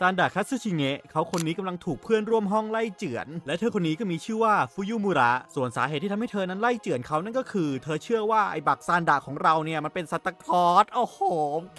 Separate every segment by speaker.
Speaker 1: ซานดะคัตสึชิเงะเขาคนนี้กำลังถูกเพื่อนร่วมห้องไล่เจือน และเธอคนนี้ก็มีชื่อว่าฟุยุมุระ ส่วนสาเหตุที่ทำให้เธอนั้นไล่เจือนเขานั่นก็คือ เธอเชื่อว่าไอ้บักซานดะของเราเนี่ยมันเป็นซันตาคลอสโอ้โห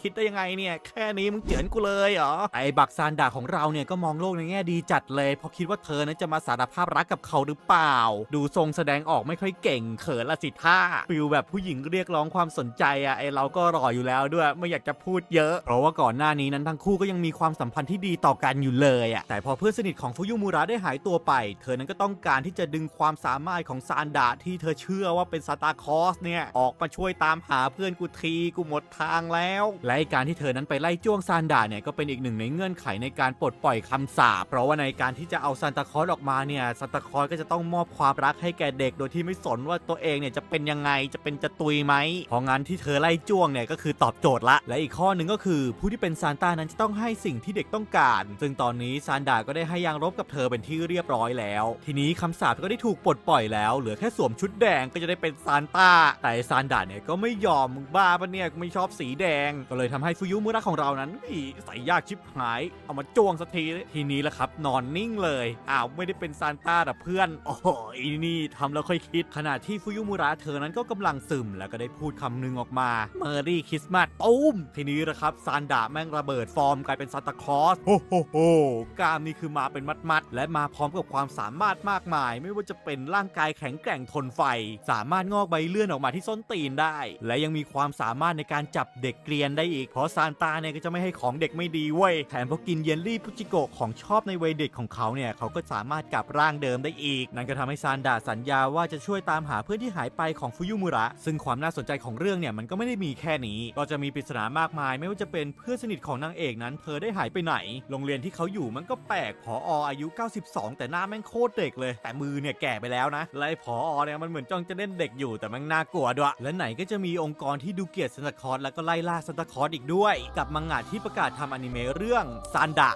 Speaker 1: คิดได้ยังไงเนี่ย แค่นี้มึงเจือนกูเลยเหรอ ไอ้บักซานดะของเราเนี่ยก็มองโลกในแง่ดีจัดเลย เพราะคิดว่าเธอนั้นจะมาสารภาพรักกับเขาหรือเปล่า ดูทรงแสดงออกไม่ค่อยเก่ง เขินละสิท่าฟิลแบบผู้หญิงเรียกร้องความสนใจอะไอเราก็รออยู่แล้วด้วยไม่อยากจะพูดเยอะ เพราะว่าก่อนหน้านี้นั้นทั้งคู่ก็ยังมีความสัมพันธ์ที่ดีต่อกันอยู่เลยอะแต่พอเพื่อนสนิทของฟุยุมูระได้หายตัวไป เธอนั้นก็ต้องการที่จะดึงความสามารถของซานดะที่เธอเชื่อว่าเป็นซาตาคอสเนี่ยออกมาช่วยตามหาเพื่อนกูทีกูหมดทางแล้ว และการที่เธอนั้นไปไล่จ้วงซานดะเนี่ยก็เป็นอีกหนึ่งในเงื่อนไขในการปลดปล่อยคำสาปเพราะว่าในการที่จะเอาซานตาคอสออกมาเนี่ยซานตาคอสก็จะต้องมอบความรักให้แก่เด็กโดยที่ไม่สนว่าตัวเองเนี่ยจะเป็นยังไงจะเป็นจะตุยไหมเพราะงั้นที่เธอไล่จ้วงเนี่ยก็คือตอบโจทย์ละ และอีกข้อหนึ่งก็คือผู้ที่เป็นซานตานั้นจะต้องให้สิ่งที่เด็กต้องการ ซึ่งตอนนี้ซานดาก็ได้ให้ยางรบกับเธอเป็นที่เรียบร้อยแล้ว ทีนี้คำสาปก็ได้ถูกปลดปล่อยแล้ว เหลือแค่สวมชุดแดงก็จะได้เป็นซานต้า แต่ซานดาเนี่ยก็ไม่ยอมมึงบ้าปะเนี่ยกูไม่ชอบสีแดง ก็เลยทำให้ฟุยุมุระของเรานั้นอีใส่ยากชิบหาย เอามาจ้วงสักที ทีนี้แหละครับ นอนนิ่งเลย อ้าวไม่ได้เป็นซานต้าแต่เพื่อน โอ้โหอีนี่ทำแล้วค่อยคิด ขณะที่ฟุยุมุระเธอนั้นก็กำลังซึมแล้วก็ได้พูดคำหนึงออกมา เมอรี่คริสต์มาสตุ้มทีนี้แหละครับซานดาแม่งระเบิดฟอร์มกลายเป็นซานตาคลอสโอ้โหโหกล้ามนี่คือมาเป็นมัดๆ และมาพร้อมกับความสามารถมากมาย ไม่ว่าจะเป็นร่างกายแข็งแกร่งทนไฟ สามารถงอกใบเลื่อนออกมาที่ส้นตีนได้ และยังมีความสามารถในการจับเด็กเกรียนได้อีก เพราะซานตาเนี่ยก็จะไม่ให้ของเด็กไม่ดีเว้ย แถมพอกินเยลลี่พุจิโกะของชอบในวัยเด็กของเขาเนี่ยเขาก็สามารถกลับร่างเดิมได้อีก นั่นก็ทำให้ซานดาสัญญาว่าจะช่วยตามหาเพื่อนที่หายไปของฟุยุมุระ ซึ่งความน่าสนใจของเรื่องเนี่ยมันก็ไม่ได้มีแค่นี้ ก็จะมีปริศนามากมาย ไม่ว่าจะเป็นเพื่อนสนิทของนางเอกนั้น เธอได้หายไปไหนโรงเรียนที่เขาอยู่มันก็แปลกผออายุ 92 แต่หน้าแม่งโคตรเด็กเลย แต่มือเนี่ยแก่ไปแล้วนะและไอ้ผอเนี่ยมันเหมือนจ้องจะเล่นเด็กอยู่แต่แม่งน่ากลัวด้วย และไหนก็จะมีองค์กรที่ดูเกียดซันตาคลอสแล้วก็ไล่ล่าซันตาคลอสอีกด้วย กับมังงะที่ประกาศทำอนิเมะเรื่องซานดะ